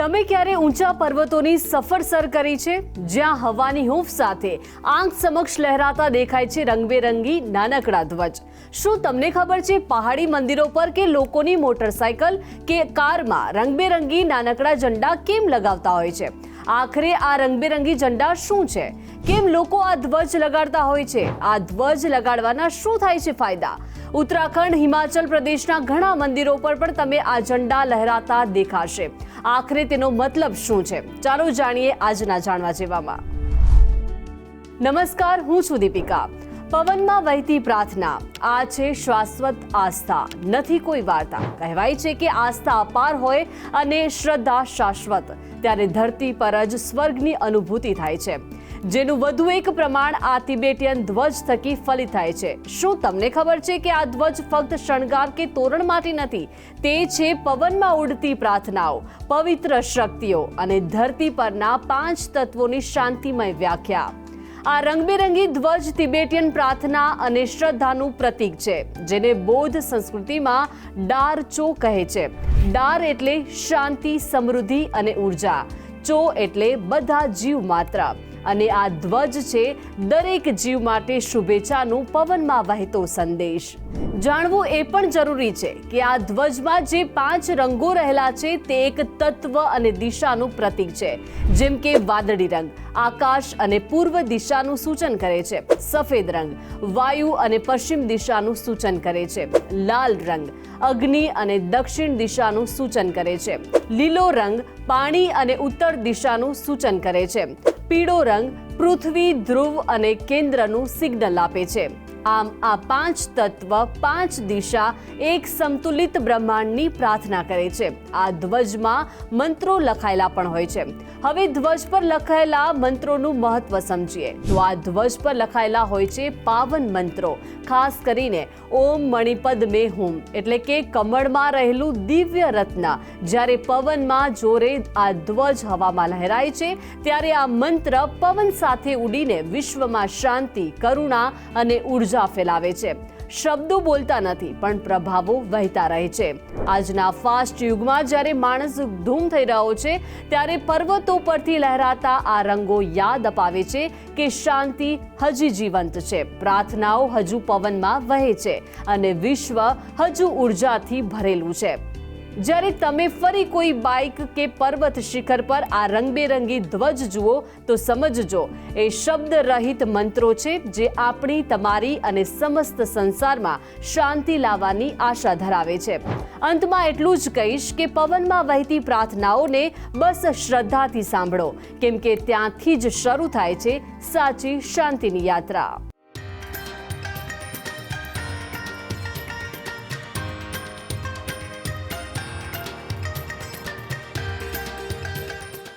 તમે ક્યારે ઊંચા પર્વતોની સફર સર કરી છે? જ્યાં હવાની હૂંફ સાથે આંખ સમક્ષ લહેરાતા દેખાય છે રંગબેરંગી નાનકડા ધ્વજ. શું તમને ખબર છે પહાડી મંદિરો પર કે લોકોની મોટરસાયકલ કે કારમાં રંગબેરંગી નાનકડા ઝંડા કેમ લગાવતા હોય છે? આખરે આ રંગબેરંગી ઝંડા શું છે? કેમ લોકો આ ધ્વજ લગાડતા હોય છે? આ ધ્વજ લગાડવાના શું થાય છે ફાયદા? ઉત્તરાખંડ, હિમાચલ પ્રદેશના ઘણા મંદિરો પર પણ તમે આ ઝંડા લહેરાતા દેખાશે. આખરે તેનો મતલબ શું છે? ચાલો જાણીએ આજના જાણવા જેવામાં. નમસ્કાર, હું છું દીપિકા. પવનમાં વહેતી પ્રાર્થના. આ છે શાશ્વત આસ્થા. નથી કોઈ વાર્તા. કહેવાય છે કે આસ્થા અપાર હોય અને શ્રદ્ધા શાશ્વત. ત્યારે ધરતી પર જ સ્વર્ગની અનુભૂતિ થાય છે. જેનું વધુ એક પ્રમાણ આ તિબેટિયન ધ્વજ થકી ફલિત થાય છે. શું તમને ખબર છે કે આ ધ્વજ ફક્ત શણગાર કે તોરણ માટે નથી? તે છે પવનમાં ઉડતી પ્રાર્થનાઓ, પવિત્ર શક્તિઓ અને ધરતી પરના પાંચ તત્વોની શાંતિમય વ્યાખ્યા. આ રંગબેરંગી ધ્વજ તિબેટિયન પ્રાર્થના અને શ્રદ્ધાનું પ્રતીક છે, જેને બૌદ્ધ સંસ્કૃતિમાં ડાર ચો કહે છે. ડાર એટલે શાંતિ, સમૃદ્ધિ અને ઊર્જા. ચો એટલે બધા જીવ માત્ર. અને આ ધ્વજ છે દરેક જીવ માટે શુભેચ્છાનું પવનમાં વહેતો સંદેશ. જાણવું એ પણ જરૂરી છે કે આ ધ્વજમાં જે પાંચ રંગો રહેલા છે તે એક તત્વ અને દિશાનું પ્રતીક છે. જેમ કે વાદળી રંગ, આકાશ અને પૂર્વ દિશાનું સૂચન કરે છે. સફેદ રંગ, વાયુ અને પશ્ચિમ દિશાનું સૂચન કરે છે. લાલ રંગ, અગ્નિ અને દક્ષિણ દિશાનું સૂચન કરે છે. લીલો રંગ, પાણી અને ઉત્તર દિશાનું સૂચન કરે છે. પીળો રંગ પૃથ્વી, ધ્રુવ અને કેન્દ્રનું સિગ્નલ આપે છે. આમ આ પાંચ તત્વ, પાંચ દિશા એક સંતુલિત બ્રહ્માંડની પ્રાર્થના કરે છે. આ ધ્વજમાં મંત્રો લખાયેલા પણ હોય છે. હવે ધ્વજ પર લખાયેલા મંત્રોનું મહત્વ સમજીએ. તો આ ધ્વજ પર લખાયેલા હોય છે પાવન મંત્રો. ખાસ કરીને ઓમ મણિપદ મે હુમ, એટલે કે કમળમાં રહેલું દિવ્ય રત્ન. જ્યારે પવનમાં જોરે આ ધ્વજ હવામાં લહેરાય છે, ત્યારે આ મંત્ર પવન સાથે ઉડીને વિશ્વમાં શાંતિ, કરુણા અને ઊર્જા ફેલાવે છે. શબ્દો બોલતા નથી, પણ પ્રભાવો વહેતા રહે છે. આજના ફાસ્ટ યુગમાં જ્યારે માણસ ધૂમ થઈ રહ્યો છે, ત્યારે પર્વતો પરથી લહેરાતા આ રંગો યાદ અપાવે છે કે શાંતિ હજી જીવંત છે. પ્રાર્થનાઓ હજુ પવનમાં વહે છે અને વિશ્વ હજુ ઉર્જાથી ભરેલું છે. જ્યારે તમે ફરી કોઈ બાઇક કે પર્વત શિખર પર આ રંગબેરંગી ધ્વજ જુઓ, તો સમજજો, એ શબ્દ રહિત મંત્રો છે જે આપણી, તમારી અને સમસ્ત સંસારમાં શાંતિ લાવવાની આશા ધરાવે છે. અંતમાં એટલું જ કહીશ કે પવનમાં વહેતી પ્રાર્થનાઓને બસ શ્રદ્ધાથી સાંભળો, કેમ કે ત્યાંથી જ શરૂ થાય છે સાચી શાંતિની યાત્રા.